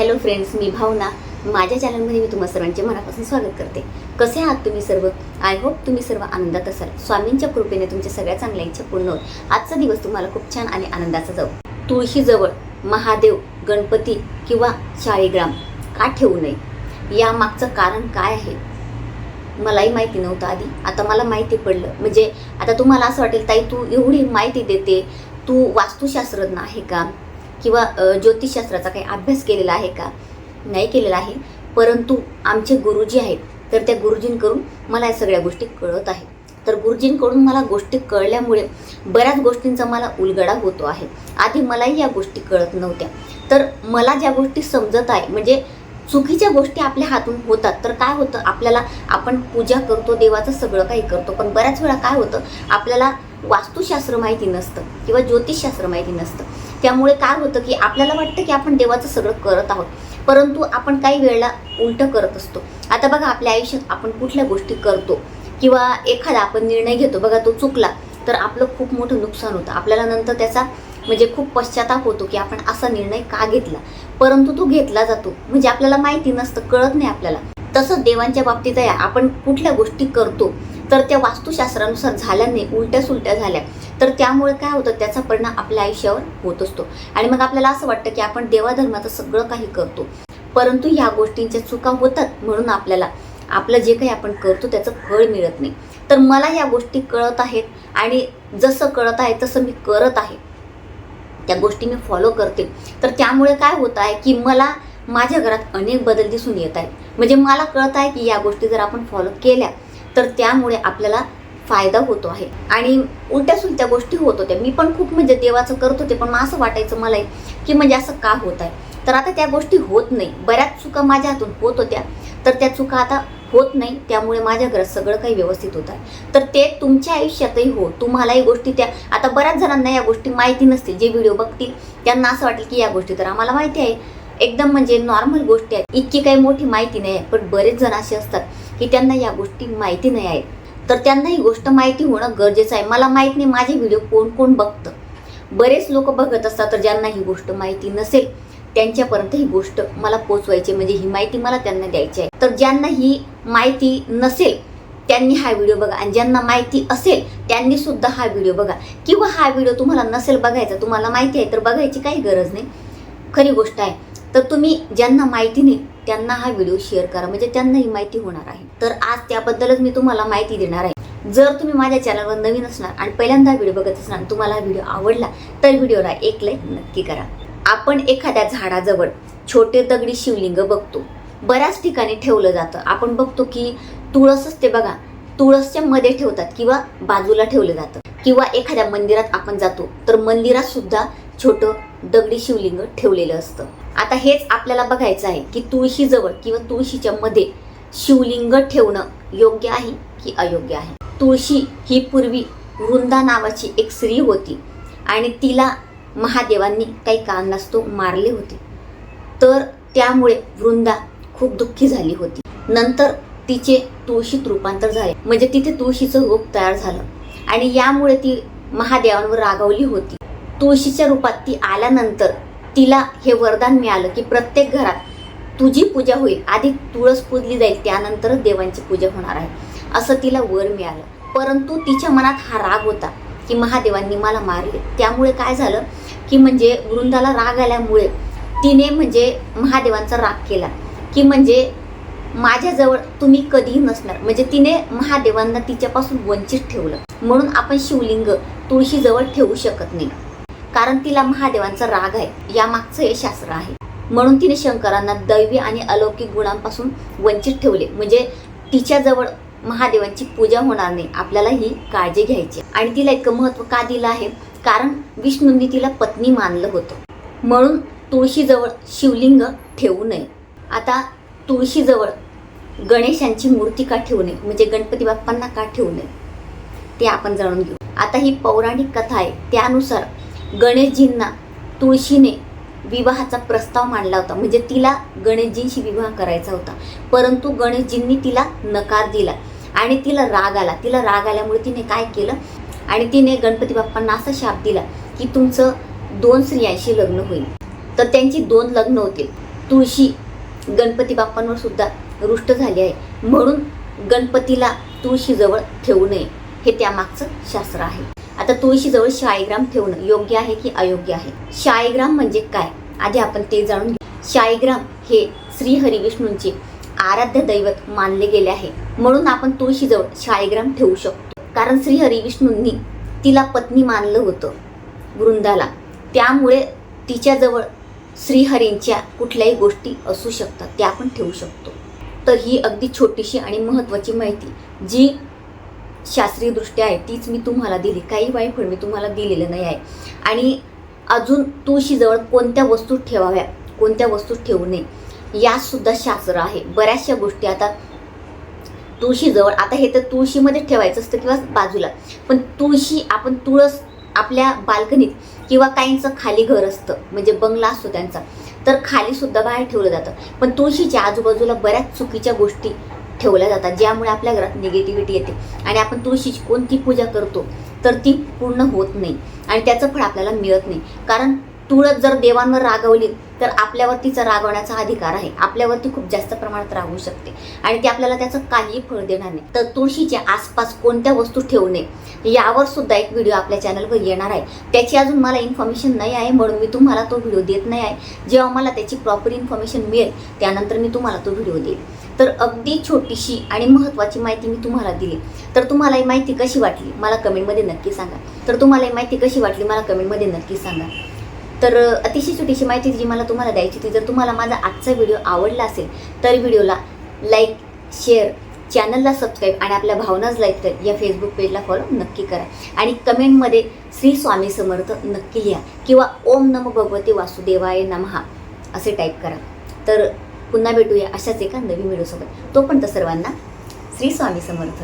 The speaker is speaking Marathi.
हॅलो फ्रेंड्स मी भावना. माझ्या चॅनलमध्ये मी तुम्हा सर्वांचे मनापासून स्वागत करते. कसे आहात तुम्ही सर्व? आय होप तुम्ही सर्व आनंदात असाल. स्वामींच्या कृपेने तुमच्या सगळ्या चांगल्या इच्छा पूर्ण होत आजचा दिवस तुम्हाला खूप छान आणि आनंदाचा जाऊ. तुळशीजवळ महादेव गणपती किंवा शाळीग्राम का ठेवू नये? यामागचं कारण काय आहे? मलाही माहिती नव्हतं आधी. आता मला माहिती पडलं. म्हणजे आता तुम्हाला असं वाटेल ताई तू एवढी माहिती देते. तू वास्तुशास्त्रज्ञ आहे का? किंवा ज्योतिषशास्त्राचा काही अभ्यास केलेला आहे का? नाही केलेला आहे. परंतु आमचे गुरुजी आहेत तर त्या गुरुजींकडून मला या सगळ्या गोष्टी कळत आहे तर गुरुजींकडून मला गोष्टी कळल्यामुळे बऱ्याच गोष्टींचा मला उलगडा होतो आहे. आधी मलाही या गोष्टी कळत नव्हत्या. तर मला ज्या गोष्टी समजत आहे म्हणजे चुकीच्या गोष्टी आपल्या हातून होतात तर काय होतं? आपल्याला आपण पूजा करतो देवाचं सगळं काही करतो पण बऱ्याच वेळा काय होतं? आपल्याला वास्तुशास्त्र माहिती नसतं किंवा ज्योतिषशास्त्र माहिती नसतं. त्यामुळे काय होतं की आपल्याला वाटतं की आपण देवाचं सगळं करत आहोत. परंतु आपण काही वेळेला उलटं करत असतो. आता बघा आपल्या आयुष्यात आपण कुठल्या गोष्टी करतो किंवा एखादा आपण निर्णय घेतो. बघा तो चुकला तर आपलं खूप मोठं नुकसान होतं. आपल्याला नंतर त्याचा म्हणजे खूप पश्चाताप होतो की आपण असा निर्णय का घेतला? परंतु तो घेतला जातो. म्हणजे आपल्याला माहिती नसतं कळत नाही आपल्याला. तसंच देवांच्या बाबतीत आहे आपण कुठल्या गोष्टी करतो तर त्या वास्तुशास्त्रानुसार झाल्या नाही उलट्या सुलट्या झाल्या. तर त्यामुळे काय होतं त्याचा परिणाम आपल्या आयुष्यावर होत असतो. आणि मग आपल्याला असं वाटतं की आपण देवाधर्माचं सगळं काही करतो. परंतु ह्या गोष्टींच्या चुका होतात म्हणून आपल्याला आपलं जे काही आपण करतो त्याचं फळ मिळत नाही. तर मला या गोष्टी कळत आहेत आणि जसं कळत आहे तसं मी करत आहे. त्या गोष्टी मी फॉलो करते. तर त्यामुळे काय होत आहे की मला माझ्या घरात अनेक बदल दिसून येत आहेत. म्हणजे मला कळत आहे की या गोष्टी जर आपण फॉलो केल्या तर त्यामुळे आपल्याला फायदा होतो आहे. आणि उलट्या सुलट्या गोष्टी होत होत्या. मी पण खूप म्हणजे देवाचं करत होते पण मग असं वाटायचं मला की म्हणजे असं का होत आहे? तर आता त्या गोष्टी होत नाही. बऱ्याच चुका माझ्या हातून होत होत्या. तर त्या चुका आता होत नाही. त्यामुळे माझ्या घरात सगळं काही व्यवस्थित होत आहे. तर ते तुमच्या आयुष्यातही हो. तुम्हालाही गोष्टी त्या आता बऱ्याच जणांना या गोष्टी माहिती नसतील. जे व्हिडिओ बघतील त्यांना असं वाटेल की या गोष्टी तर आम्हाला माहिती आहे. एकदम म्हणजे नॉर्मल गोष्टी आहेत. इतकी काही मोठी माहिती नाही आहे पण बरेच जण असे असतात. की त्यांना या गोष्टी माहिती नाही आहेत. तर त्यांना ही गोष्ट माहिती होणं गरजेचं आहे. मला माहीत नाही माझे व्हिडिओ कोण कोण बघतं. बरेच लोक बघत असतात तर ज्यांना ही गोष्ट माहिती नसेल त्यांच्यापर्यंत ही गोष्ट मला पोचवायची म्हणजे ही माहिती मला त्यांना द्यायची आहे. तर ज्यांना ही माहिती नसेल त्यांनी हा व्हिडिओ बघा. आणि ज्यांना माहिती असेल त्यांनी सुद्धा हा व्हिडिओ बघा. किंवा हा व्हिडिओ तुम्हाला नसेल बघायचा तुम्हाला माहिती आहे तर बघायची काही गरज नाही. खरी गोष्ट आहे. तर तुम्ही ज्यांना माहिती नाही त्यांना हा व्हिडिओ शेअर करा. म्हणजे त्यांना ही माहिती होणार आहे. तर आज त्याबद्दलच मी तुम्हाला माहिती देणार आहे. जर तुम्ही माझ्या चॅनलवर नवीन असणार आणि पहिल्यांदा व्हिडिओ बघत असणार तुम्हाला हा व्हिडिओ आवडला तर व्हिडिओला एक लाईक नक्की करा. आपण एखाद्या झाडाजवळ छोटे दगडी शिवलिंग बघतो. बऱ्याच ठिकाणी ठेवलं जातं. आपण बघतो की तुळस असते बघा तुळसच्या मध्ये ठेवतात किंवा बाजूला ठेवलं जातं. किंवा एखाद्या मंदिरात आपण जातो तर मंदिरात सुद्धा छोटं दगडी शिवलिंग ठेवलेलं असतं. आता हेच आपल्याला बघायचं आहे की तुळशीजवळ किंवा तुळशीच्या मध्ये शिवलिंग ठेवणं योग्य आहे की अयोग्य आहे? तुळशी ही पूर्वी वृंदा नावाची एक स्त्री होती आणि तिला महादेवांनी काही कारणास्तव मारले होते. तर त्यामुळे वृंदा खूप दुःखी झाली होती. नंतर तिचे तुळशीत रूपांतर झाले. म्हणजे तिथे तुळशीचं रूप तयार झालं आणि यामुळे ती महादेवांवर रागावली होती. तुळशीच्या रूपात ती आल्यानंतर तिला हे वरदान मिळालं की प्रत्येक घरात तुझी पूजा होईल. आधी तुळस पूजली जाईल त्यानंतरच देवांची पूजा होणार आहे. असं तिला वर मिळालं. परंतु तिच्या मनात हा राग होता की महादेवांनी मला मारले. त्यामुळे काय झालं की म्हणजे वृंदाला राग आल्यामुळे तिने म्हणजे महादेवांचा राग केला की म्हणजे माझ्याजवळ तुम्ही कधीही नसणार. म्हणजे तिने महादेवांना तिच्यापासून वंचित ठेवलं. म्हणून आपण शिवलिंग तुळशीजवळ ठेवू शकत नाही. कारण तिला महादेवांचा राग आहे यामागचं हे शास्त्र आहे. म्हणून तिने शंकरांना दैवी आणि अलौकिक गुणांपासून वंचित ठेवले. म्हणजे तिच्याजवळ महादेवांची पूजा होणार नाही आपल्याला ही काळजी घ्यायची आणि तिला इतकं महत्त्व का दिलं आहे? कारण विष्णूंनी तिला पत्नी मानलं होतं. म्हणून तुळशीजवळ शिवलिंग ठेवू नये. आता तुळशीजवळ गणेशांची मूर्ती का ठेवू नये? म्हणजे गणपती बाप्पांना का ठेवू नये? ते आपण जाणून घेऊ. आता ही पौराणिक कथा आहे. त्यानुसार गणेशजींना तुळशीने विवाहाचा प्रस्ताव मांडला होता. म्हणजे तिला गणेशजींशी विवाह करायचा होता. परंतु गणेशजींनी तिला नकार दिला आणि तिला राग आला. तिला राग आल्यामुळे तिने काय केलं? आणि तिने गणपती बाप्पांना असा शाप दिला की तुमचं दोन स्त्रियांशी लग्न होईल. तर त्यांची दोन लग्न होतील. तुळशी गणपती बाप्पांवर सुद्धा रुष्ट झाली आहे. म्हणून गणपतीला तुळशीजवळ ठेवू नये. हे त्यामागचं शास्त्र आहे. आता तुळशीजवळ शाळीग्राम ठेवणं योग्य आहे की अयोग्य आहे? शाळीग्राम म्हणजे काय? आधी आपण ते जाणून घेऊ. शाळीग्राम हे श्री हरिविष्णूंचे आराध्य दैवत मानले गेले आहे. म्हणून आपण तुळशीजवळ शाळीग्राम ठेवू शकतो. कारण श्री हरिविष्णूंनी तिला पत्नी मानलं होतं वृंदाला. त्यामुळे तिच्याजवळ श्रीहरींच्या कुठल्याही गोष्टी असू शकतात. त्या आपण ठेवू शकतो. तर ही अगदी छोटीशी आणि महत्त्वाची माहिती जी शास्त्रीयदृष्ट्या आहे तीच मी तुम्हाला दिली. काही वाईफळ मी तुम्हाला दिलेलं नाही आहे. आणि अजून तुळशीजवळ कोणत्या वस्तू ठेवाव्या कोणत्या वस्तू ठेवू नये यातसुद्धा शास्त्र आहे. बऱ्याचशा गोष्टी आता तुळशीजवळ आता हे तर तुळशीमध्ये ठेवायचं असतं किंवा बाजूला. पण तुळशी आपण तुळस आपल्या बाल्कनीत किंवा काहींचं खाली घर असतं म्हणजे बंगला असतो त्यांचा तर खालीसुद्धा बाहेर ठेवलं जातं. पण तुळशीच्या आजूबाजूला बऱ्याच चुकीच्या गोष्टी ठेवल्या जातात ज्यामुळे आपल्या घरात निगेटिव्हिटी येते. आणि आपण तुळशीची कोणती पूजा करतो तर ती पूर्ण होत नाही. आणि त्याचं फळ आपल्याला मिळत नाही. कारण तुळस जर देवांवर रागवली तर आपल्यावर तिचा रागवण्याचा अधिकार आहे. आपल्यावरती खूप जास्त प्रमाणात रागवू शकते. आणि ते आपल्याला त्याचं काही फळ देणार नाही. तर तुळशीच्या आसपास कोणत्या वस्तू ठेवू नये यावर सुद्धा एक व्हिडिओ आपल्या चॅनलवर येणार आहे. त्याची अजून मला इन्फॉर्मेशन नाही आहे म्हणून मी तुम्हाला तो व्हिडिओ देत नाही आहे. जेव्हा मला त्याची प्रॉपर इन्फॉर्मेशन मिळेल त्यानंतर मी तुम्हाला तो व्हिडिओ देईल तर अगदी छोटीशी आणि महत्त्वाची माहिती मी तुम्हाला दिली. तर तुम्हाला ही माहिती कशी वाटली? मला कमेंटमध्ये नक्की सांगा. तर तुम्हाला ही माहिती कशी वाटली? मला कमेंटमध्ये नक्की सांगा. तर अतिशय छोटीशी माहिती जी मला तुम्हाला द्यायची होती जर तुम्हाला माझा आजचा व्हिडिओ आवडला असेल तर व्हिडिओला लाईक शेअर चॅनलला सबस्क्राईब आणि आपल्या भावनाच लाईक तर या फेसबुक पेजला फॉलो नक्की करा. आणि कमेंटमध्ये श्री स्वामी समर्थ नक्की लिहा किंवा ओम नमो भगवते वासुदेवाय नमहा असे टाईप करा. तर पुन्हा भेटूया अशाच एका नवीन व्हिडिओसोबत. तर सर्वांना श्री स्वामी समर्थ.